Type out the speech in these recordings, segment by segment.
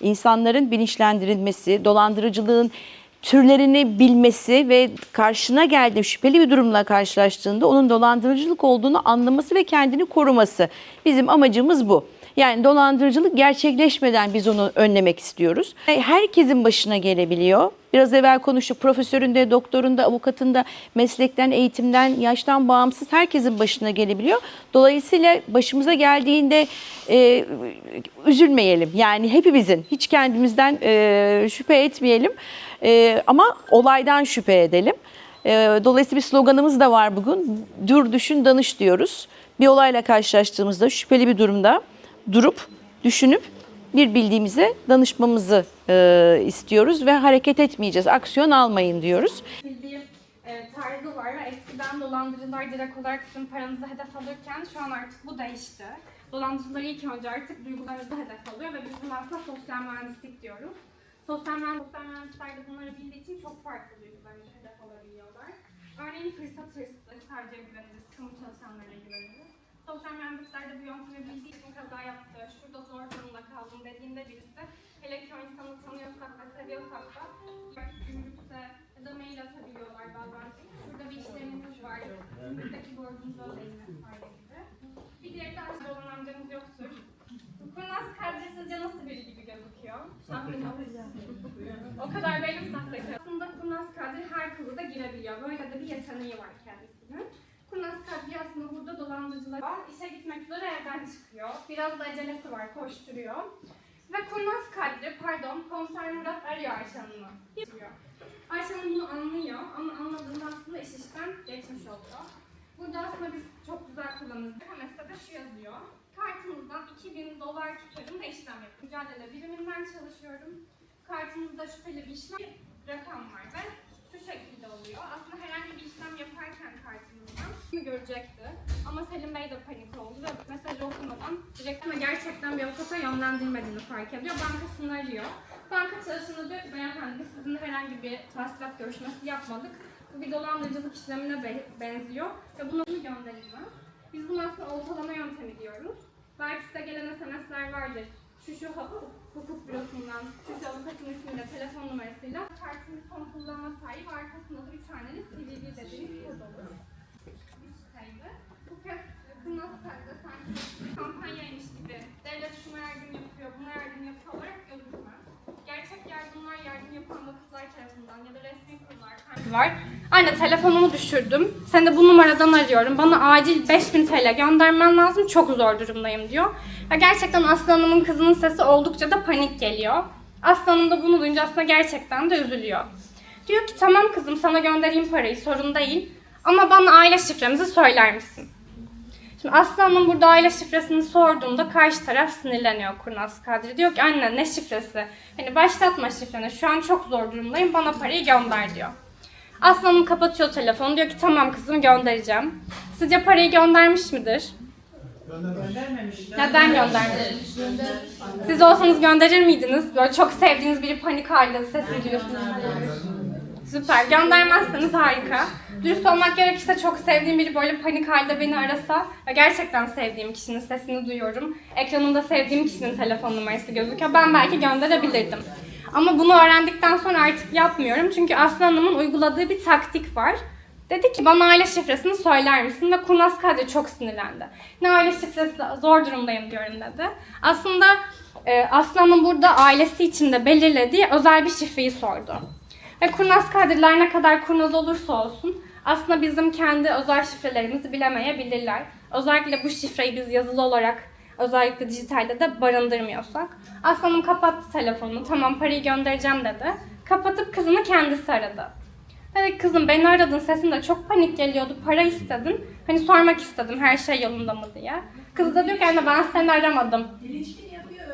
insanların bilinçlendirilmesi, dolandırıcılığın türlerini bilmesi ve karşına geldiği şüpheli bir durumla karşılaştığında onun dolandırıcılık olduğunu anlaması ve kendini koruması. Bizim amacımız bu. Yani dolandırıcılık gerçekleşmeden biz onu önlemek istiyoruz. Herkesin başına gelebiliyor. Biraz evvel konuştuk profesöründe, doktorunda, avukatında, meslekten, eğitimden, yaştan bağımsız herkesin başına gelebiliyor. Dolayısıyla başımıza geldiğinde e, üzülmeyelim. Yani hepimizin hiç kendimizden e, şüphe etmeyelim. E, ama olaydan şüphe edelim. E, dolayısıyla bir sloganımız da var bugün. Dur, düşün, danış diyoruz. Bir olayla karşılaştığımızda şüpheli bir durumda durup, düşünüp bir bildiğimize danışmamızı e, istiyoruz ve hareket etmeyeceğiz. Aksiyon almayın diyoruz. bildiğim e, tarzı var ve eskiden dolandırıcılar direkt olarak sizin paranızı hedef alırken şu an artık bu değişti. Dolandırıcılar ilk önce artık duygularınızı hedef alıyor ve biz buna aslında sosyal mühendislik diyoruz. Sosyal, mühendis, sosyal mühendisler de bunları bildiği için çok farklı duygularını hedef alabiliyorlar. Örneğin fırsat hırsı, sadece güveniriz, kamu çalışanlarına güveniriz. Sosyal mühendisler de bu yöntemi bildiği için kaza yaptı, şurada zor durumda kaldım dediğinde birisi, hele ki o insanı tanıyorsak ve seviyorsak da gümrükte ya da mail atabiliyorlar bazen. Şurada bir işlemimiz var, buradaki borcunuzu ödeyin vesaire gibi. Bir diğeri de aşağıda olan amcamız yoktur. Kurnaz kadri sizce nasıl biri gibi gözüküyor? O kadar benim sahtekar. Aslında kurnaz kadri her kılıda girebiliyor. Böyle de bir yeteneği var kendisinin. Kurnaz kadri aslında burada dolandırıcılar var. İşe gitmek üzere evden çıkıyor. Biraz da acelesi var, koşturuyor. Ve kurnaz kadri, pardon, komiser Murat arıyor Ayşe Hanım'ı. Diyor. Ayşe Hanım bunu anlıyor ama anladığında aslında iş işten geçmiş oluyor. Burada aslında biz çok güzel kullanırız. Mesela de şu yazıyor. Kartınızdan 2000 dolar tutarım ve işlem yapıyorum. Mücadele biriminden çalışıyorum. Kartınızda şüpheli bir işlem rakam var ve şu şekilde oluyor. Aslında herhangi bir işlem yaparken kartınızdan bunu görecekti. Ama Selim Bey de panik oldu ve mesajı okumadan direkt ama gerçekten bir avukata yönlendirmediğini fark ediyor. Bankasını arıyor. Banka çalışanı diyor ki beyefendi sizinle herhangi bir tahsilat görüşmesi yapmadık. Bu bir dolandırıcılık işlemine be- benziyor ve bunu gönderilmez. Biz bunu aslında oltalama yöntemi diyoruz. Belki size gelen SMS'ler vardır. Şu şu hukuk, bürosundan, şu şu avukatın ismiyle, telefon numarasıyla kartın son kullanma ve arkasında da bir tane de CVV dediğimiz kod olur. Siteydi. Bu kez kırmızı sitede sanki kampanyaymış gibi devlet şuna yardım yapıyor, buna yardım yapıyor olarak gözükmez. Gerçek yardımlar yardım yapan vakıflar tarafından ya da resmi kurumlar var. Anne telefonumu düşürdüm. Seni de bu numaradan arıyorum. Bana acil 5000 TL göndermen lazım. Çok zor durumdayım diyor. Ve gerçekten Aslı Hanım'ın kızının sesi oldukça da panik geliyor. Aslı Hanım da bunu duyunca aslında gerçekten de üzülüyor. Diyor ki tamam kızım sana göndereyim parayı sorun değil. Ama bana aile şifremizi söyler misin? Şimdi Aslı Hanım burada aile şifresini sorduğunda karşı taraf sinirleniyor Kurnaz Kadri. Diyor ki anne ne şifresi? Hani başlatma şifreni şu an çok zor durumdayım bana parayı gönder diyor. Aslı Hanım kapatıyor telefonu diyor ki tamam kızım göndereceğim. Sizce parayı göndermiş midir? Neden göndermiş? Siz olsanız gönderir miydiniz? Böyle çok sevdiğiniz biri panik halde sesini duyuyorsunuz. Süper. Göndermezseniz harika. Dürüst olmak gerekirse çok sevdiğim biri böyle panik halde beni arasa ve gerçekten sevdiğim kişinin sesini duyuyorum. Ekranında sevdiğim kişinin telefon numarası gözüküyor. Ben belki gönderebilirdim. Ama bunu öğrendikten sonra artık yapmıyorum. Çünkü Aslı Hanım'ın uyguladığı bir taktik var. Dedi ki bana aile şifresini söyler misin? Ve Kurnaz Kadri çok sinirlendi. Ne aile şifresi zor durumdayım diyorum dedi. Aslında e, Aslı Hanım burada ailesi için de belirlediği özel bir şifreyi sordu. Ve kurnaz kadirler ne kadar kurnaz olursa olsun aslında bizim kendi özel şifrelerimizi bilemeyebilirler. Özellikle bu şifreyi biz yazılı olarak özellikle dijitalde de barındırmıyorsak. Aslanım kapattı telefonunu. Tamam parayı göndereceğim dedi. Kapatıp kızını kendisi aradı. Dedi kızım beni aradın sesin de çok panik geliyordu. Para istedin. Hani sormak istedim her şey yolunda mı diye. Kız da diyor ki anne ben seni aramadım.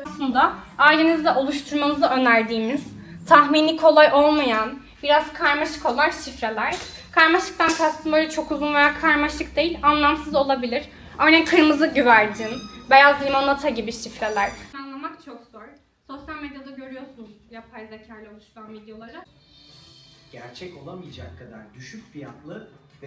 Aslında ailenizde oluşturmanızı önerdiğimiz tahmini kolay olmayan, biraz karmaşık olan şifreler. Karmaşıktan kastım böyle çok uzun veya karmaşık değil, anlamsız olabilir. Örneğin kırmızı güvercin, beyaz limonata gibi şifreler. Anlamak çok zor. Sosyal medyada görüyorsunuz yapay zeka ile oluşturan videoları. gerçek olamayacak kadar düşük fiyatlı ve